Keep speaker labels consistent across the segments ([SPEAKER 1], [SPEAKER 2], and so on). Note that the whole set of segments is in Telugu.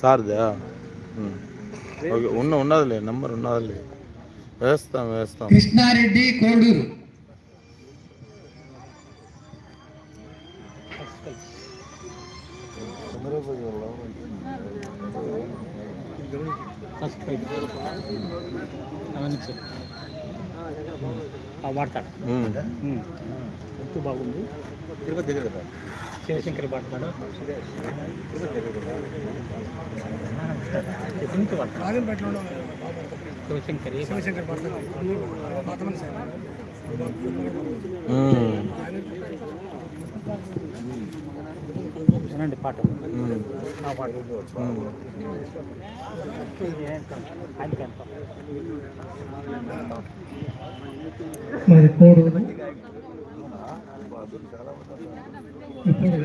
[SPEAKER 1] సార్దా ఉమ్. ఓకే ఉన్న ఉన్నదిలే నంబర్ ఉన్నదిలే వేస్తాం వేస్తాం
[SPEAKER 2] కృష్ణారెడ్డి కోడూరు
[SPEAKER 3] వాడతాడు. ఎంతో బాగుంది. తిరుపతి దగ్గర కదా? శివశంకర్ వాడతాడు శివశంకర్ వాడతాడు శివశంకర్ శివశంకర్
[SPEAKER 1] వాడతాడు
[SPEAKER 3] వినండి పాట.
[SPEAKER 2] మరి కోడు ఇప్పుడు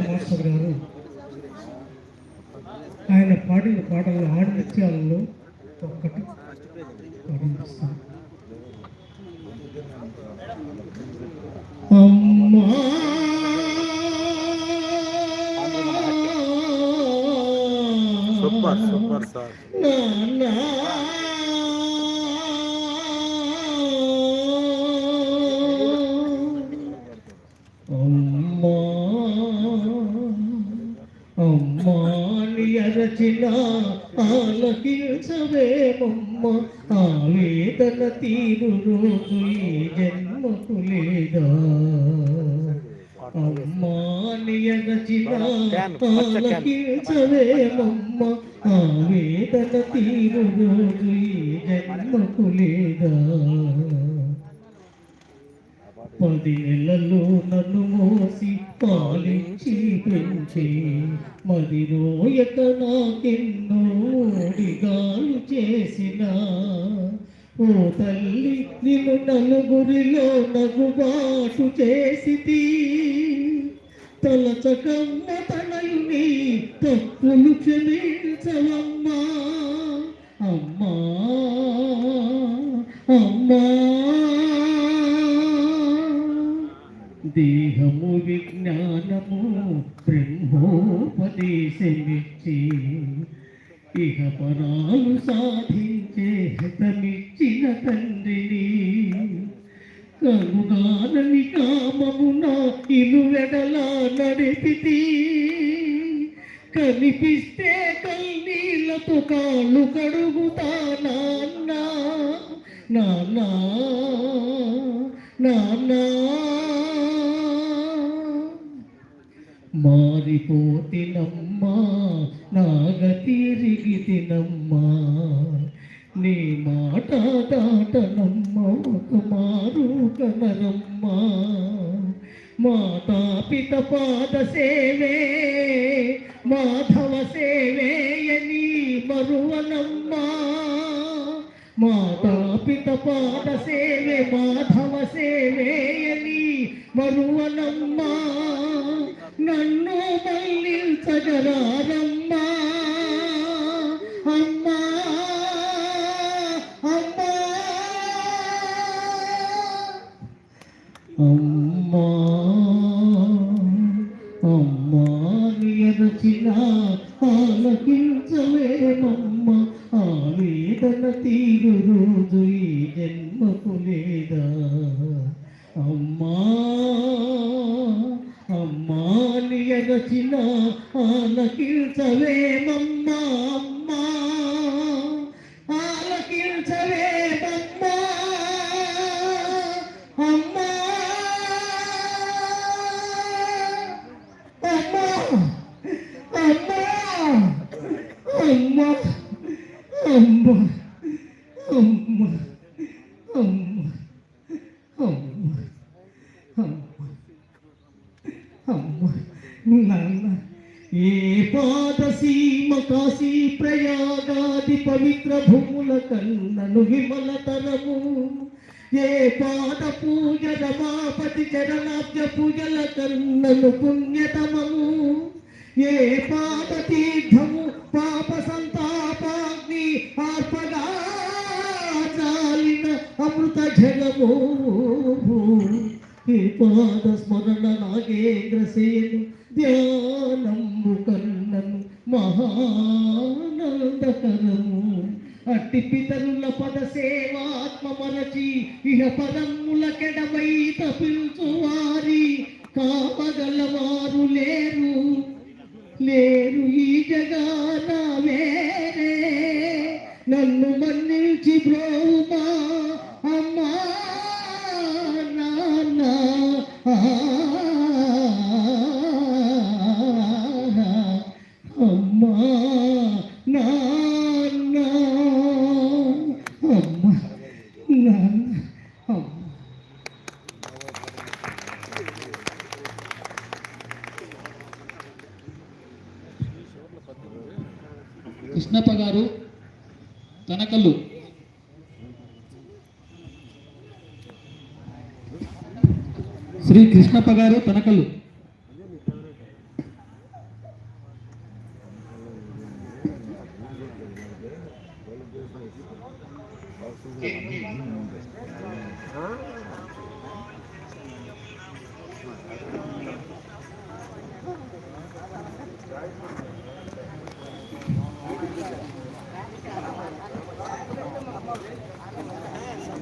[SPEAKER 2] మాస్టర్ గారు ఆయన పాడిన పాటలు ఆడి నృత్యాలలో ఒక్కటి పాడిస్తారు ಸೂಪರ್ ಸೂಪರ್ ಸರ್ ఆవేదన తీరు రోజు జన్మకు లేదా. పది నెలలు నన్ను మోసి పాలించి పెంచి మది రోయక నాకెన్నో చేసిన ఓ తల్లి నిన్ను నలుగురిలో నగుబాటు చేసి తలచకమ్మ తనయుని తప్పులు క్షమించవమ్మా. అమ్మా అమ్మా. దేహము విజ్ఞానము బ్రహ్మోపదేశమిచ్చి ఇహ పరాలు సాధించే హితమిచ్చిన తండ్రిని. కనుగానని కామమున ఇలువెడలా నడిపితి. కనిపిస్తే కన్నీళ్ళతో కాళ్ళు కడుగుతా నాన్న నాన్న నాన్న. నీ మాట దాటనమ్మ ఒక మారు మాతా పిత పాద సేవే మాధవ నియరచిన ఆలకించలేమమ్మా అమ్మా ఆలకించలేమమ్మా అమ్మా అమ్మా అమ్మా అమ్మా అమ్మా అమ్మా అమ్మా అమ్మా అమ్మా అమ్మా నాన్న ఏ పాద సీమ కాశీ ప్రయాగాది పవిత్ర భూముల కన్నను విమల తరము ఏ పాద పూజ రమాపతి చరణాబ్జ పూజల కన్నను పుణ్యతమము. ఏ పాద తీర్థము పాప సంతాపాగ్ని ఆర్పగా చాలిన అమృత జగము. ఏ పాద స్మరణ నాగేంద్ర సేను ధ్యానము కన్న మహానందకరము. అట్టి పితరుల పద సేవాత్మ మరచి ఇహ పదముల కెడవై తపించు వారి. కాపగలవారు లేరు లేరు ఈ జగాన వేరే. నన్ను మన్నించి బ్రోమా
[SPEAKER 4] తనకల్లు. శ్రీ కృష్ణప్ప గారు తనకల్లు.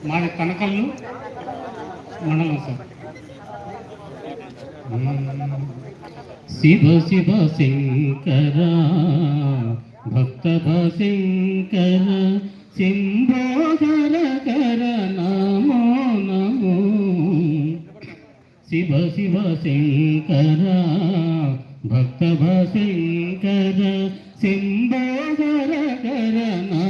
[SPEAKER 3] మాది కనకల్లు మండలం సార్. శివ శివ శంకర భక్త శంకర శంభోధర కర నమో నమో. శివ శివ శంకర భక్త శంకర శంభోధర కర నమో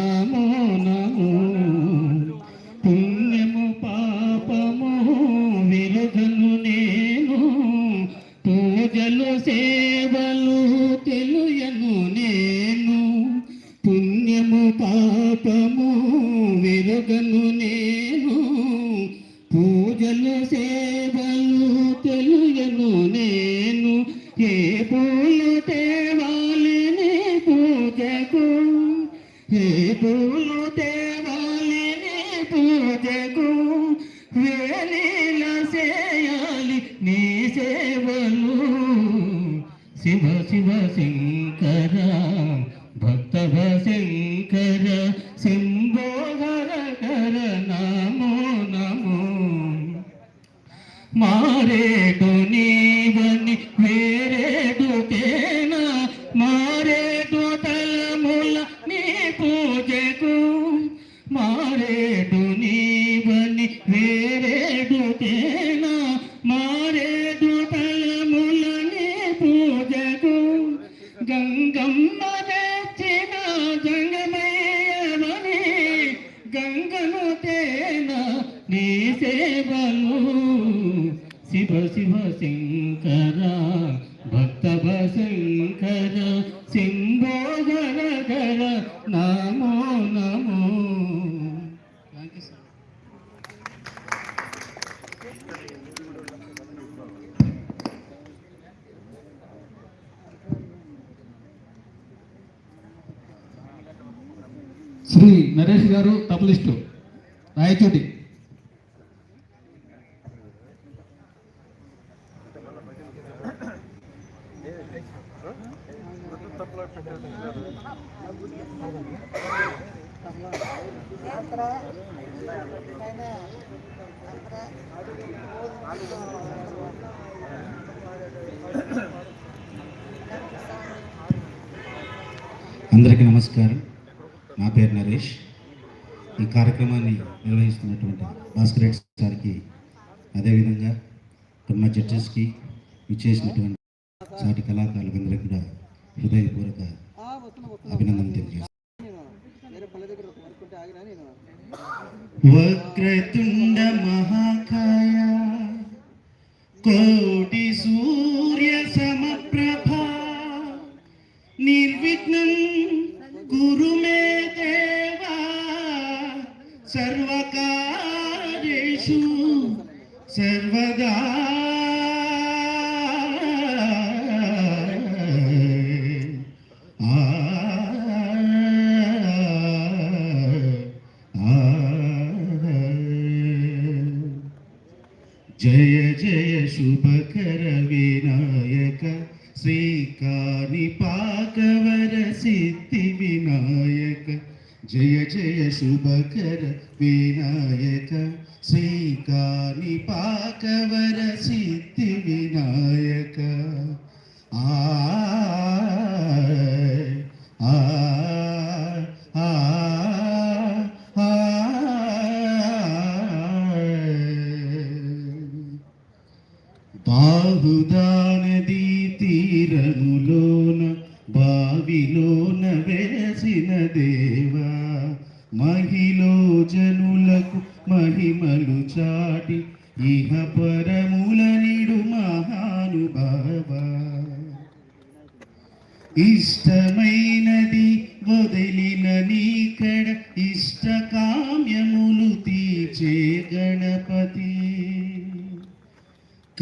[SPEAKER 3] మారేటు నీవని వేరేటు తేనా? మారేటు తలముల నీ పూజకు మారేటు నీవని వేరేటు తేనా? మారేటు తలముల నీ పూజకు గంగమ్మ తెచ్చిన జంగమయ్యవని గంగను తేనా? నీ సేవలు శివ శివ శంకర భక్తవ శంకర శంభోగర కర నమో నమో
[SPEAKER 4] శ్రీ నరేష్ గారు తబలిస్టు రాయచోటి.
[SPEAKER 5] అందరికీ నమస్కారం. నా పేరు నరేష్. ఈ కార్యక్రమాన్ని నిర్వహిస్తున్నటువంటి భాస్కర్ రెడ్డి సార్కి అదేవిధంగా ఇక్కడ జడ్జెస్కి ఇచ్చేసినటువంటి సాటి కళాకారులందరికీ కూడా హృదయపూర్వక అభినందనలు తెలియజేస్తాను. వక్రతుండ మహాకాయ కోటి జయ జయ శుభకర వినాయక శ్రీకాని పాకవర సిద్ధి వినాయక. జయ జయ శుభకర వినాయక శ్రీకాని పాకవర సిద్ధి బాహుదా తీరములోన బావిలోన వెలసిన దేవా మహిలో జనులకు మహిమలు చాటి ఇహ పరముల నిడు మహానుభావ. ఇష్టమైనది వదిలిన నీకడ ఇష్ట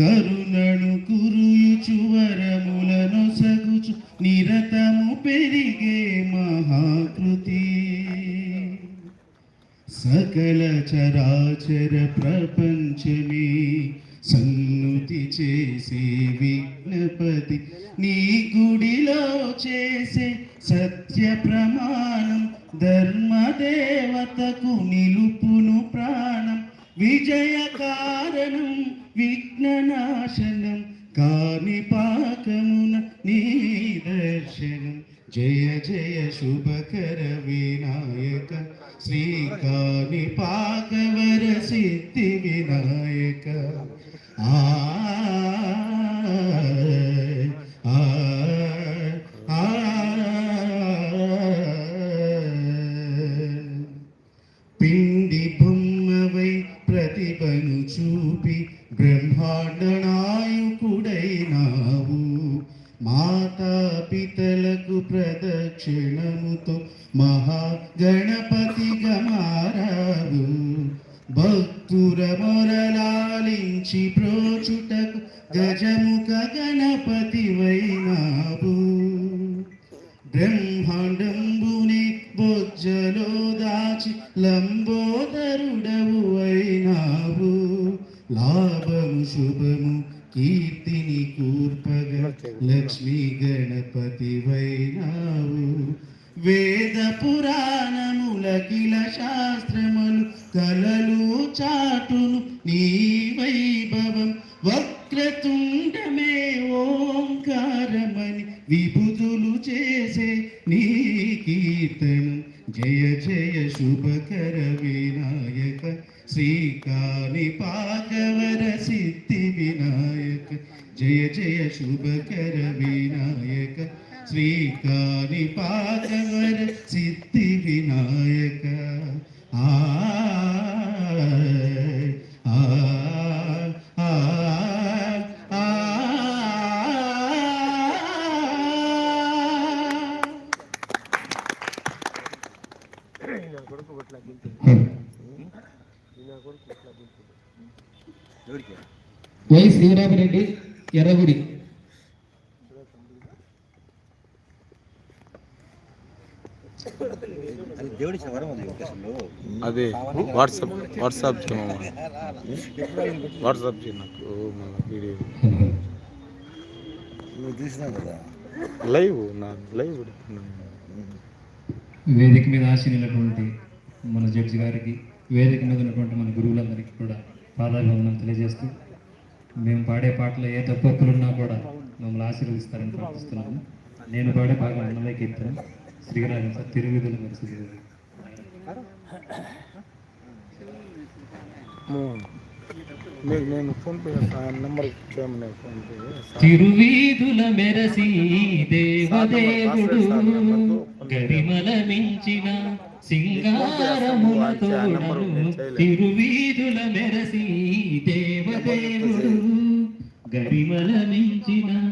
[SPEAKER 5] కరుణను కురుయుచు వరములను సగుచు నిరతము పెరిగే మహాకృతి. సకల చరాచర ప్రపంచమే సన్నుతి చేసే విజ్ఞపతి నీ గుడిలో చేసే సత్య ప్రమాణం ధర్మదేవతకు నిలుపును ప్రాణం. విజయ కారణం విఘ్ననాశనం కాని పాకమున నీ దర్శనం. జయ జయ శుభకర వినాయక శ్రీ కాని పాకవర సిద్ధి వినాయక. ఆ, గజముఖ గణపతి వైనాభు బ్రహ్మాండంబుని బొజ్జలో దాచి లంబోదరుడవు అయినావు లాభము శుభము కీర్తిని కూర్పగ లక్ష్మీ గణపతి వైనావు. వేద పురాణములకిల శాస్త్రములు కలలు చాటును నీ వైభవం
[SPEAKER 4] వై శ్రీరామరెడ్డి ఎర్రగుడి.
[SPEAKER 1] అది వాట్సాప్ వాట్సాప్ వాట్సాప్ నాకు వీడియో. లైవ్ నా లైవ్.
[SPEAKER 3] వేదిక మీద ఆశీనులైనటువంటి మన జడ్జి గారికి వేదిక మీద ఉన్నటువంటి మన గురువులందరికీ కూడా పాదాభివందనం తెలియజేస్తూ మేము పాడే పాటలో ఏ తప్పొప్పులున్నా కూడా మమ్మల్ని ఆశీర్వదిస్తారని ప్రార్థిస్తున్నాము. నేను పాడే భాగం అన్నమయ్య కీర్తన. శ్రీరాజం సార్ తిరుగుదల మెరిసి
[SPEAKER 1] నేను ఫోన్పే నెంబర్ ఫోన్పే.
[SPEAKER 3] తిరువీధుల మెరసి దేవదేవుడు గరిమల మించిన సింగారములతో తిరువీధుల మెరసి దేవదేవుడు గరిమల మించిన